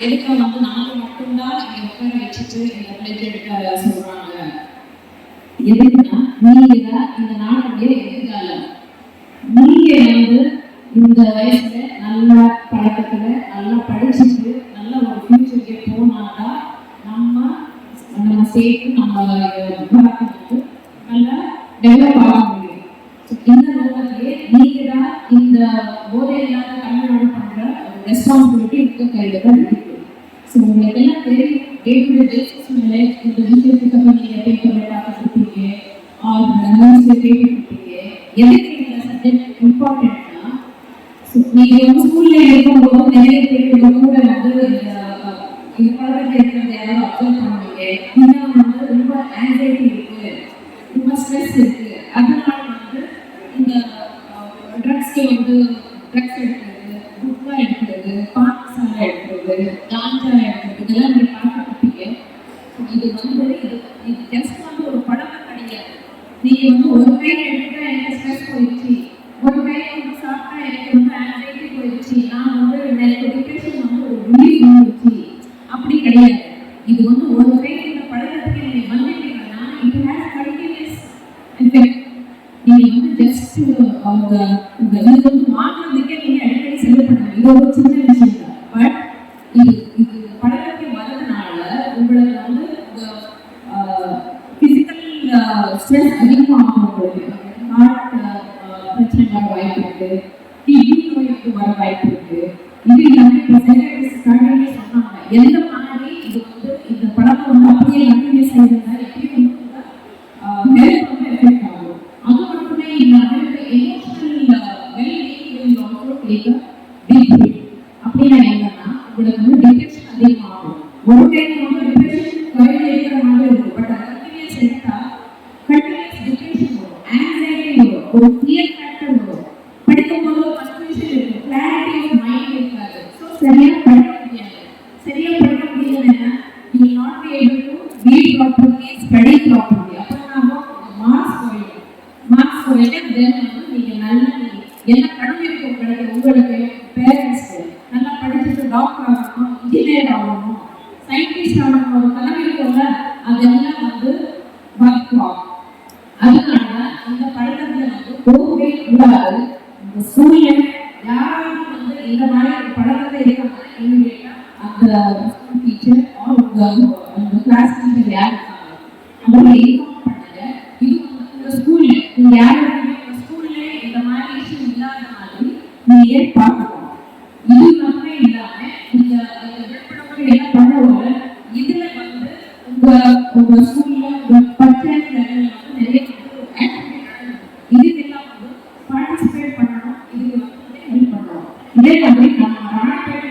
எதுக்கு வந்து நாங்க மட்டும்தான் இங்க உட்கார வச்சுட்டு இந்த பிளேட் எடுக்க சொல்றாங்க. எதுக்குன்னா நீங்க இந்த நாட்டுடைய எதிர்காலம். நீங்க வந்து இந்த வயசுல நல்ல பழக்கத்துல நல்லா படிச்சுட்டு நல்ல ஒரு ஃபியூச்சருக்கு போனாதான் நம்ம நம்ம சேர்த்து நம்ம பாரத் வந்து நல்லா டெவலப் ஆக முடியும். இந்த நோக்கத்திலே நீங்க தான் இந்த போதை இல்லாத தமிழ்நாடு பண்ற ரெஸ்பான்சிபிலிட்டி இருக்க கையில தான் இருக்கு. ஸோ உங்களுக்கு எல்லாம் தெரியும் டே டு டே பேசிஸ் மேலே இந்த விஷயத்துக்கு நீங்க பேப்பர்ல பார்த்துருப்பீங்க ஆர் நியூஸ்ல கேட்டுருப்பீங்க எதுக்கு இந்த சப்ஜெக்ட் இம்பார்ட்டன்ட்னா நீங்க வந்து ஸ்கூல்ல இருக்கும்போது நிறைய பேர் கூட வந்து இந்த பழக்கத்தில் இருக்கிறத யாராவது அப்சர்வ் பண்ணுவீங்க இன்னும் வந்து ரொம்ப ஆங்ஸைட்டி இருக்கு ரொம்ப ஸ்ட்ரெஸ் இருக்கு அதனால வந்து இந்த ட்ரக்ஸ்க்கு வந்து ட்ரக்ஸ் எடுக்கிறது குட்கா எடுக்கிறது பான்சாலை எடுக்கிறது எடுக்கிறது இதெல்லாம் நீங்க பார்த்துருப்பீங்க இது வந்து இது இது ஜஸ்ட் வந்து ஒரு பழக்கம் கிடையாது நீங்க வந்து எனக்கு ஸ்ட்ரெஸ் போயிடுச்சு ஒரு கையில் வந்து சாப்பிட்டா எனக்கு வந்து போயிடுச்சு நான் வந்து எனக்கு டிப்ரெஷன் வந்து ஒரு ரிலீஃப் அப்படி கிடையாது இது வந்து ஒரு கையில் இந்த பழக்கத்துக்கு நீங்க வந்துட்டீங்கன்னா இது ஹேஸ் கண்டினியூஸ் எஃபெக்ட் நீங்க வந்து ஜஸ்ட் அவங்க இந்த இது வந்து மாற்றுறதுக்கே நீங்க அடிக்கடி செலவு பண்ணுங்க இது ஒரு சின்ன விஷயம் தான் பட் இது இது பழக்கத்தை வரதுனால உங்களுக்கு வந்து பிசிக்கல் ஸ்ட்ரெஸ் அதிகமாகும் ஹார்ட் பிரச்சனை வர வாய்ப்பு இருக்கு டிபி நோய்க்கு வர வாய்ப்பு இருக்கு இது எல்லாமே ஸ்டார்டிங்லேயே சொன்னாங்க. எந்த மாதிரி இது வந்து இந்த பழக்கம் வந்து அப்படியே அது மட்டுமே எமோஷனல் வில் ஆல்சோ டேக் ஒரு கிளியர் ஃபேக்டர் வரும் படிக்கும்போது ஒரு கன்ஃபியூஷன் இருக்கும் கிளாரிட்டி ஆஃப் மைண்ட் இருக்காது. ஸோ சரியா படிக்க முடியாது. சரியா படிக்க முடியலன்னா you not be able to read properly study properly அப்புறம் நாம மார்க்ஸ் போயிடும் மார்க்ஸ் போயிட்டு தென் வந்து நீங்க நல்லா என்ன கடமை இருக்கு உங்களுக்கு உங்களுக்கு பேரண்ட்ஸ்க்கு நல்லா படிச்சுட்டு டாக்டர் ஆகணும் இன்ஜினியர் ஆகணும் சயின்டிஸ்ட் ஆகணும் ஒரு கடமை இருக்கும்ல அதெல்லாம் வந்து ஒர்க் ஆகும் இந்த பழக்கத்துல வந்து போகவே கூடாது இந்த சூழ்நிலை யாராவது வந்து இந்த மாதிரி ஒரு பழக்கத்தை இருக்காங்க இமீடியட்டா அந்த ஸ்கூல் டீச்சர் அவங்க அந்த கிளாஸ் டீச்சர் யார் இருக்காங்க அவங்களை இன்ஃபார்ம் பண்ணுங்க இது வந்து ஸ்கூல்ல நீங்க ஸ்கூல்ல இந்த மாதிரி இஷ்யூ இல்லாத மாதிரி நீங்க இது இல்லாம நீங்க என்ன இதுல வந்து உங்க உங்க ஸ்கூல்ல உங்க பஞ்சாயத்து லெவல்ல வந்து நிறைய வந்து பார்ட்டிசிபேட் பண்ணணும். வந்து ஹெல்ப் பண்ணணும் இதே மாதிரி நம்ம ராணிப்பேட்டை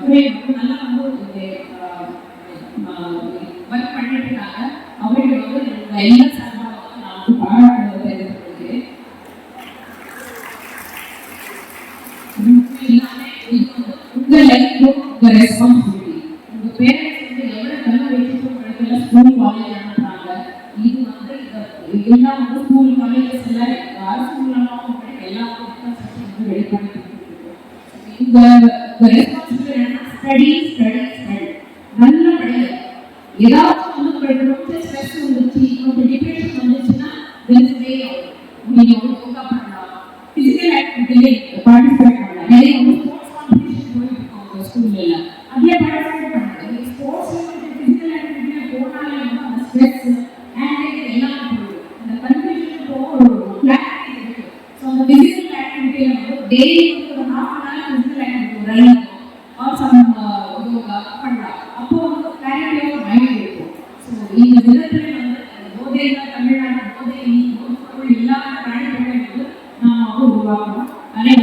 எவ்ரி வீக் வந்து ரிவ்யூ ஆகுது எந்த எங்க எந்த ஏரியால வந்து விற்பனை நடக்குது எப்படி தடுக்கணும் வந்து நம்ம இந்த அஹ், விற்பனை ஆகாத வந்து வந்து இது வந்து எல்லாம் the, the responsibility study, study, study. நல்ல படிங்க. ஏதாவது வந்து உங்களுக்கு ரொம்ப ஸ்ட்ரெஸ் வந்துச்சு உங்களுக்கு டிப்ரெஷன் வந்துச்சுன்னா திஸ் வே நீங்க ஒரு யோகா பண்ணலாம். பிசிக்கல் ஆக்டிவிட்டிலே பார்ட்டிசிபேட் பண்ணலாம். நிறைய வந்து ஸ்போர்ட்ஸ் காம்படிஷன் போயிட்டு இருக்கோம் ஸ்கூல்ல எல்லாம். அதுல பார்ட்டிசிபேட் பண்ணுங்க ஸ்போர்ட்ஸ் பிசிக்கல் ஆக்டிவிட்டில போனாலே வந்து அந்த ஸ்ட்ரெஸ் ஆங்ஸைட்டி எல்லாம் போயிடும். அந்த கன்ஃபியூஷன் போகும் ஒரு கிளாரிட்டி இருக்கு. ஸோ அந்த பிசிக்கல் ஆக்டிவிட்டியில வந்து டெய்லி போதை